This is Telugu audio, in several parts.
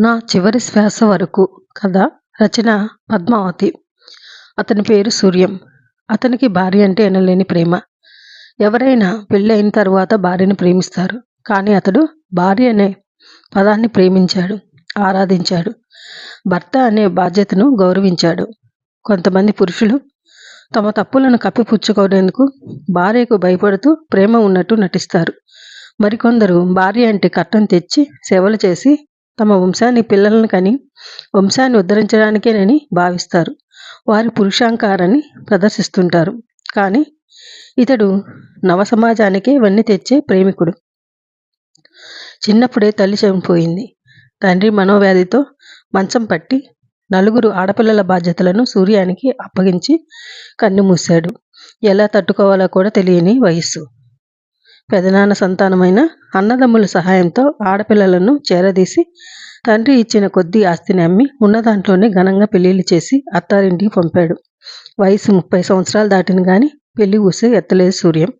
నా చివరి శ్వాస వరకు కథ రచన పద్మావతి. అతని పేరు సూర్యం. అతనికి భార్య అంటే ఎనలేని ప్రేమ. ఎవరైనా పెళ్ళైన తర్వాత భార్యని ప్రేమిస్తారు. కానీ అతడు భార్య అనే పదాన్ని ప్రేమించాడు ఆరాధించాడు. భర్త అనే బాధ్యతను గౌరవించాడు. కొంతమంది పురుషులు తమ తప్పులను కప్పిపుచ్చుకోవడానికి భార్యకు భయపడుతూ ప్రేమ ఉన్నట్టు నటిస్తారు. మరికొందరు భార్య అంటే కట్టం తెచ్చి సేవలు చేసి తమ వంశాన్ని పిల్లలను కని వంశాన్ని ఉద్ధరించడానికేనని భావిస్తారు. వారి పురుషాంకారాన్ని ప్రదర్శిస్తుంటారు. కానీ ఇతడు నవ సమాజానికే ఇవన్నీ తెచ్చే ప్రేమికుడు. చిన్నప్పుడే తల్లి చనిపోయింది. తండ్రి మనోవ్యాధితో మంచం పట్టి నలుగురు ఆడపిల్లల బాధ్యతలను సూర్యానికి అప్పగించి కన్ను మూశాడు ఎలా తట్టుకోవాలో కూడా తెలియని వయస్సు. పెదనాన్న సంతానమైన అన్నదమ్ముల సహాయంతో ఆడపిల్లలను చేరదీసి తండ్రి ఇచ్చిన కొద్ది ఆస్తిని అమ్మి ఉన్న దాంట్లోనే ఘనంగా పెళ్ళిళ్ళు చేసి అత్తారింటికి పంపాడు. వయసు ముప్పై సంవత్సరాలు దాటిన కానీ పెళ్ళి ఊసే ఎత్తలేదు సూర్యం.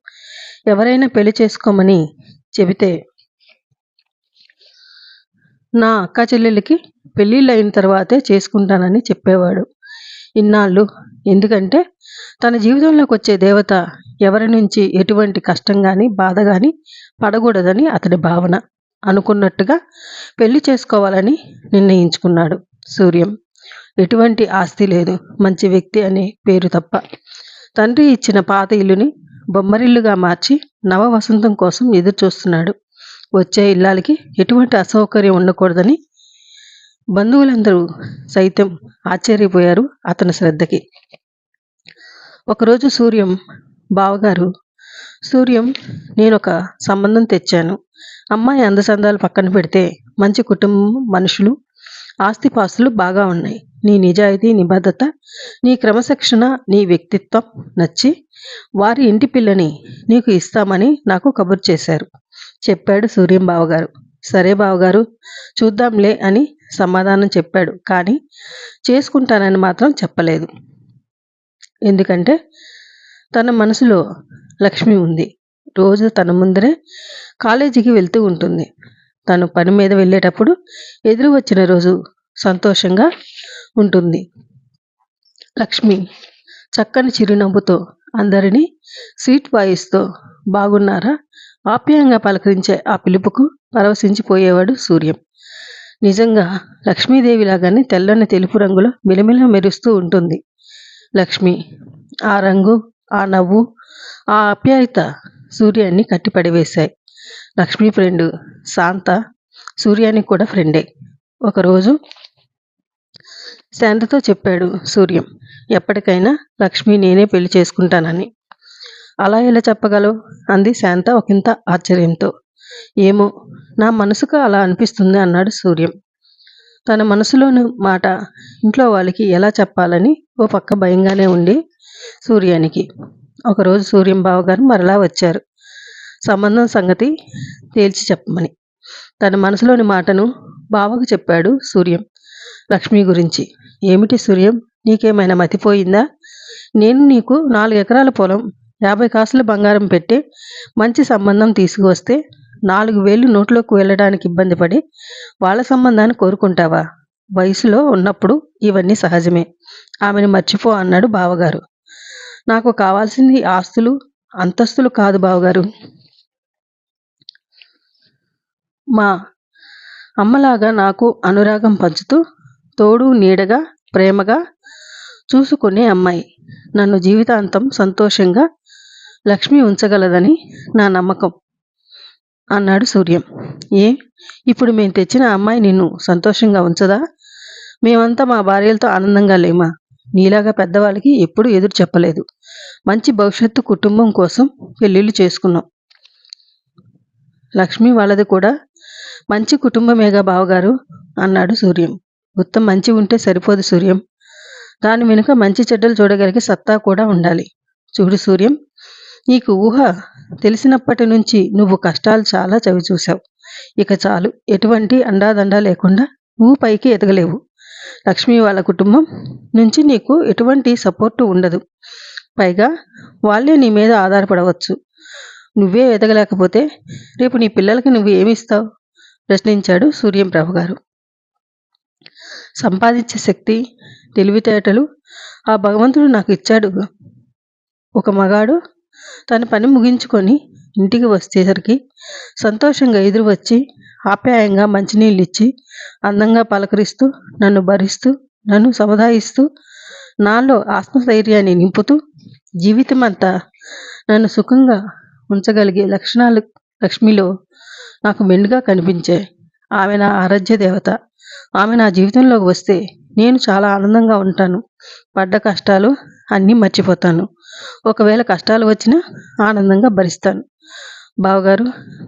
ఎవరైనా పెళ్ళి చేసుకోమని చెబితే నా అక్క చెల్లెలకి పెళ్ళిళ్ళు అయిన తర్వాతే చేసుకుంటానని చెప్పేవాడు. ఇన్నాళ్ళు ఎందుకంటే తన జీవితంలోకి వచ్చే దేవత ఎవరి నుంచి ఎటువంటి కష్టం కానీ బాధ కానీ పడకూడదని అతడి భావన. అనుకున్నట్టుగా పెళ్ళి చేసుకోవాలని నిర్ణయించుకున్నాడు సూర్యం. ఎటువంటి ఆస్తి లేదు. మంచి వ్యక్తి అనే పేరు తప్ప. తండ్రి ఇచ్చిన పాత ఇల్లుని బొమ్మరిల్లుగా మార్చి నవ వసంతం కోసం ఎదురు చూస్తున్నాడు వచ్చే ఇల్లాలకి ఎటువంటి అసౌకర్యం ఉండకూడదని బంధువులందరూ సైతం ఆశ్చర్యపోయారు అతని శ్రద్ధకి. ఒకరోజు సూర్యం బావగారు సూర్యం నేను ఒక సంబంధం తెచ్చాను. అమ్మాయి అందసందాలు పక్కన పెడితే మంచి కుటుంబం మనుషులు ఆస్తిపాస్తులు బాగా ఉన్నాయి. నీ నిజాయితీ నిబద్ధత నీ క్రమశిక్షణ నీ వ్యక్తిత్వం నచ్చి వారి ఇంటి పిల్లని నీకు ఇస్తామని నాకు కబురు చేశారు. చెప్పాడు సూర్యం బావగారు. సరే బావగారు చూద్దాంలే అని సమాధానం చెప్పాడు. కానీ చేసుకుంటానని మాత్రం చెప్పలేదు. ఎందుకంటే తన మనసులో లక్ష్మి ఉంది. రోజు తన ముందరే కాలేజీకి వెళ్తూ ఉంటుంది. తను పని మీద వెళ్ళేటప్పుడు ఎదురు వచ్చిన రోజు సంతోషంగా ఉంటుంది. లక్ష్మి చక్కని చిరునవ్వుతో అందరినీ సీట్ వాయిస్తో బాగున్నారా? ఆప్యాయంగా పలకరించే ఆ పిలుపుకు పరవశించిపోయేవాడు సూర్యం. నిజంగా లక్ష్మీదేవి లాగానే తెల్లని తెలుపు రంగులో మిలమిల మెరుస్తూ ఉంటుంది. లక్ష్మి ఆ రంగు ఆ నవ్వు ఆ ఆప్యాయత సూర్యాన్ని కట్టిపడివేశాయి. లక్ష్మీ ఫ్రెండ్ శాంత సూర్యానికి కూడా ఫ్రెండే. ఒకరోజు శాంతతో చెప్పాడు సూర్యం ఎప్పటికైనా లక్ష్మి నేనే పెళ్ళి చేసుకుంటానని. అలా ఎలా చెప్పగలవు? అంది శాంత ఒకంత ఆశ్చర్యంతో. ఏమో నా మనసుకు అలా అనిపిస్తుంది అన్నాడు సూర్యం. తన మనసులోని మాట ఇంట్లో వాళ్ళకి ఎలా చెప్పాలని ఓ పక్క భయంగానే ఉండి సూర్యానికి. ఒకరోజు సూర్యం బావగారు మరలా వచ్చారు. సంబంధం సంగతి తేల్చి చెప్పమని. తన మనసులోని మాటను బావకు చెప్పాడు సూర్యం. లక్ష్మి గురించి. ఏమిటి సూర్యం? నీకేమైనా మతిపోయిందా? నేను నీకు నాలుగు ఎకరాల పొలం యాభై కాసులు బంగారం పెట్టి మంచి సంబంధం తీసుకువస్తే నాలుగు వేలు నోట్లోకి వెళ్ళడానికి ఇబ్బంది పడి వాళ్ళ సంబంధాన్ని కోరుకుంటావా? వయసులో ఉన్నప్పుడు ఇవన్నీ సహజమే. ఆమెను మర్చిపో అన్నాడు బావగారు. నాకు కావాల్సింది ఆస్తులు అంతస్తులు కాదు బావగారు. మా అమ్మలాగా నాకు అనురాగం పంచుతూ తోడు నీడగా ప్రేమగా చూసుకునే అమ్మాయి. నన్ను జీవితాంతం సంతోషంగా లక్ష్మి ఉంచగలదని నా నమ్మకం అన్నాడు సూర్యం. ఏ ఇప్పుడు మేము తెచ్చిన అమ్మాయి నిన్ను సంతోషంగా ఉంచదా? మేమంతా మా భార్యలతో ఆనందంగా లేమా? నీలాగా పెద్దవాళ్ళకి ఎప్పుడూ ఎదురు చెప్పలేదు. మంచి భవిష్యత్తు కుటుంబం కోసం పెళ్ళిళ్ళు చేసుకున్నాం. లక్ష్మి వాళ్ళది కూడా మంచి కుటుంబమేగా బావగారు అన్నాడు సూర్యం. గుత్తం మంచి ఉంటే సరిపోదు సూర్యం. దాని వెనుక మంచి చెడ్డలు చూడగలిగే సత్తా కూడా ఉండాలి. చూడు సూర్యం నీకు ఊహ తెలిసినప్పటి నుంచి నువ్వు కష్టాలు చాలా చవి చూశావు. ఇక చాలు ఎటువంటి అండాదండా లేకుండా నువ్వు పైకి ఎదగలేవు. లక్ష్మి వాళ్ళ కుటుంబం నుంచి నీకు ఎటువంటి సపోర్టు ఉండదు. పైగా వాళ్ళే నీ మీద ఆధారపడవచ్చు. నువ్వే ఎదగలేకపోతే రేపు నీ పిల్లలకి నువ్వు ఏమి ఇస్తావు? ప్రశ్నించాడు సూర్యం ప్రభు గారు. సంపాదించే శక్తి తెలివితేటలు ఆ భగవంతుడు నాకు ఇచ్చాడు. ఒక మగాడు తన పని ముగించుకొని ఇంటికి వచ్చేసరికి సంతోషంగా ఎదురు వచ్చి ఆప్యాయంగా మంచినీళ్ళు ఇచ్చి అందంగా పలకరిస్తూ నన్ను భరిస్తూ నన్ను సముదాయిస్తూ నాలో ఆత్మస్థైర్యాన్ని నింపుతూ జీవితం అంతా నన్ను సుఖంగా ఉంచగలిగే లక్షణాలు లక్ష్మిలో నాకు మెండుగా కనిపించాయి. ఆమె నా ఆరాధ్య దేవత. ఆమె నా జీవితంలోకి వస్తే నేను చాలా ఆనందంగా ఉంటాను. పడ్డ కష్టాలు అన్నీ మర్చిపోతాను. ఒకవేళ కష్టాలు వచ్చినా ఆనందంగా భరిస్తాను. బావగారు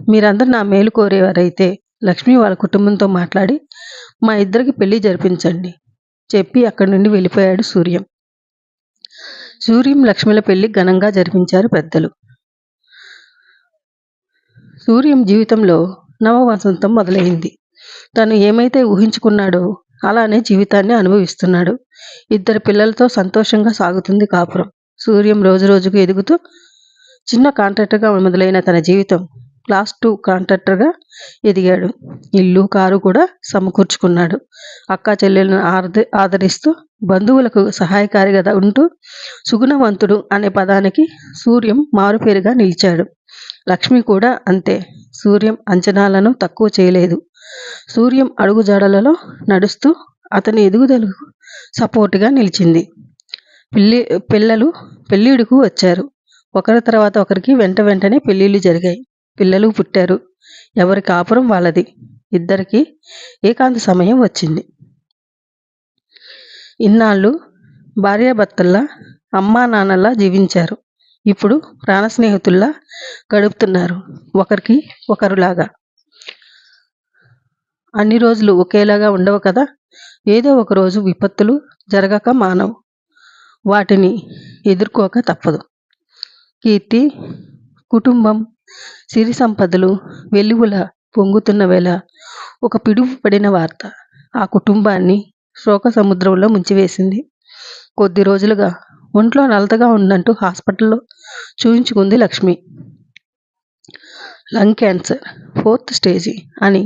మీరందరూ నా మేలు కోరేవారైతే లక్ష్మి వాళ్ళ కుటుంబంతో మాట్లాడి మా ఇద్దరికి పెళ్ళి జరిపించండి. చెప్పి అక్కడి నుండి వెళ్ళిపోయాడు సూర్యం. సూర్యం లక్ష్మిల పెళ్ళి ఘనంగా జరిపించారు పెద్దలు. సూర్యం జీవితంలో నవ వసంతం మొదలైంది. తను ఏమైతే ఊహించుకున్నాడో అలానే జీవితాన్ని అనుభవిస్తున్నాడు. ఇద్దరు పిల్లలతో సంతోషంగా సాగుతుంది కాపురం. సూర్యం రోజు రోజుకు ఎదుగుతూ చిన్న కాంట్రాక్టర్గా మొదలైన తన జీవితం క్లాస్ టూ కాంట్రాక్టర్గా ఎదిగాడు. ఇల్లు కారు కూడా సమకూర్చుకున్నాడు. అక్క చెల్లెలను ఆర్ద ఆదరిస్తూ బంధువులకు సహాయకారిగా ఉంటూ సుగుణవంతుడు అనే పదానికి సూర్యం మారుపేరుగా నిలిచాడు. లక్ష్మి కూడా అంతే. సూర్యం అంచనాలను తక్కువ చేయలేదు. సూర్యం అడుగుజాడలలో నడుస్తూ అతని ఎదుగుదలకు సపోర్టుగా నిలిచింది. పిల్లి పిల్లలు పెళ్ళిడుకు వచ్చారు. ఒకరి తర్వాత ఒకరికి వెంట వెంటనే పెళ్ళిళ్ళు జరిగాయి. పిల్లలు పుట్టారు. ఎవరి కాపురం వాళ్ళది. ఇద్దరికి ఏకాంత సమయం వచ్చింది. ఇన్నాళ్ళు భార్యాభర్తల్లా అమ్మా నాన్నల్లా జీవించారు. ఇప్పుడు ప్రాణ స్నేహితుల్లా గడుపుతున్నారు. ఒకరికి ఒకరులాగా. అన్ని రోజులు ఒకేలాగా ఉండవు కదా? ఏదో ఒక రోజు విపత్తులు జరగక మానవు. వాటిని ఎదుర్కోక తప్పదు. కీర్తి కుటుంబం సిరి సంపదలు వెలుగుల పొంగుతున్న వేళ ఒక పిడుగు పడిన వార్త ఆ కుటుంబాన్ని శోక సముద్రంలో ముంచివేసింది. కొద్ది రోజులుగా ఒంట్లో నలతగా ఉందంటూ హాస్పిటల్లో చూయించుకుంది Lakshmi. Lung cancer fourth stage అని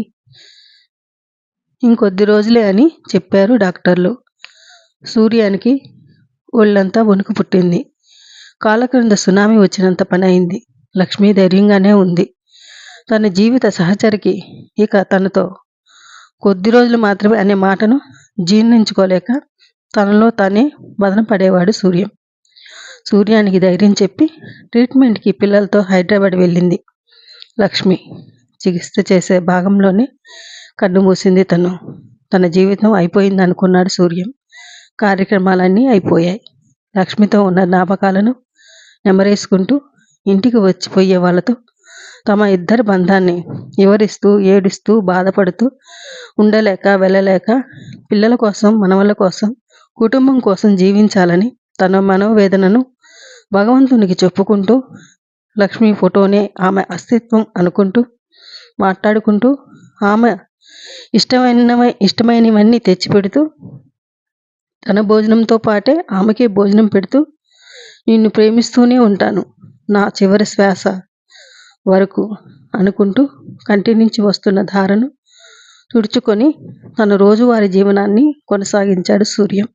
ఇంకొద్ది రోజులే అని చెప్పారు డాక్టర్లు. సూర్యానికి ఒళ్ళంతా వణుకు పుట్టింది. కాళ్ళ క్రింద సునామీ వచ్చినంత పని అయింది. లక్ష్మి ధైర్యంగానే ఉంది. తన జీవిత సహచరికి ఇక తనతో కొద్ది రోజులు మాత్రమే అనే మాటను జీర్ణించుకోలేక తనలో తానే బదన పడేవాడు సూర్యం. సూర్యానికి ధైర్యం చెప్పి ట్రీట్మెంట్కి పిల్లలతో హైదరాబాద్ వెళ్ళింది. లక్ష్మి చికిత్స చేసే భాగంలోనే కన్ను మూసింది తను. తన జీవితం అయిపోయింది అనుకున్నాడు సూర్యం. కార్యక్రమాలన్నీ అయిపోయాయి. లక్ష్మితో ఉన్న జ్ఞాపకాలను నెమరేసుకుంటూ ఇంటికి వచ్చిపోయే వాళ్ళతో తమ ఇద్దరి బంధాన్ని వివరిస్తూ ఏడుస్తూ బాధపడుతూ ఉండలేక వెళ్ళలేక పిల్లల కోసం మనవల కోసం కుటుంబం కోసం జీవించాలని తన మనోవేదనను భగవంతునికి చెప్పుకుంటూ లక్ష్మి ఫోటోనే ఆమె అస్తిత్వం అనుకుంటూ మాట్లాడుకుంటూ ఆమె ఇష్టమైన ఇష్టమైనవన్నీ తెచ్చిపెడుతూ తన భోజనంతో పాటే ఆమెకే భోజనం పెడుతూ నిన్ను ప్రేమిస్తూనే ఉంటాను. నా చివరి శ్వాస వరకు అనుకుంటూ కంటి నుంచి వస్తున్న ధారను తుడుచుకొని తన రోజువారీ జీవనాన్ని కొనసాగించాడు సూర్యం.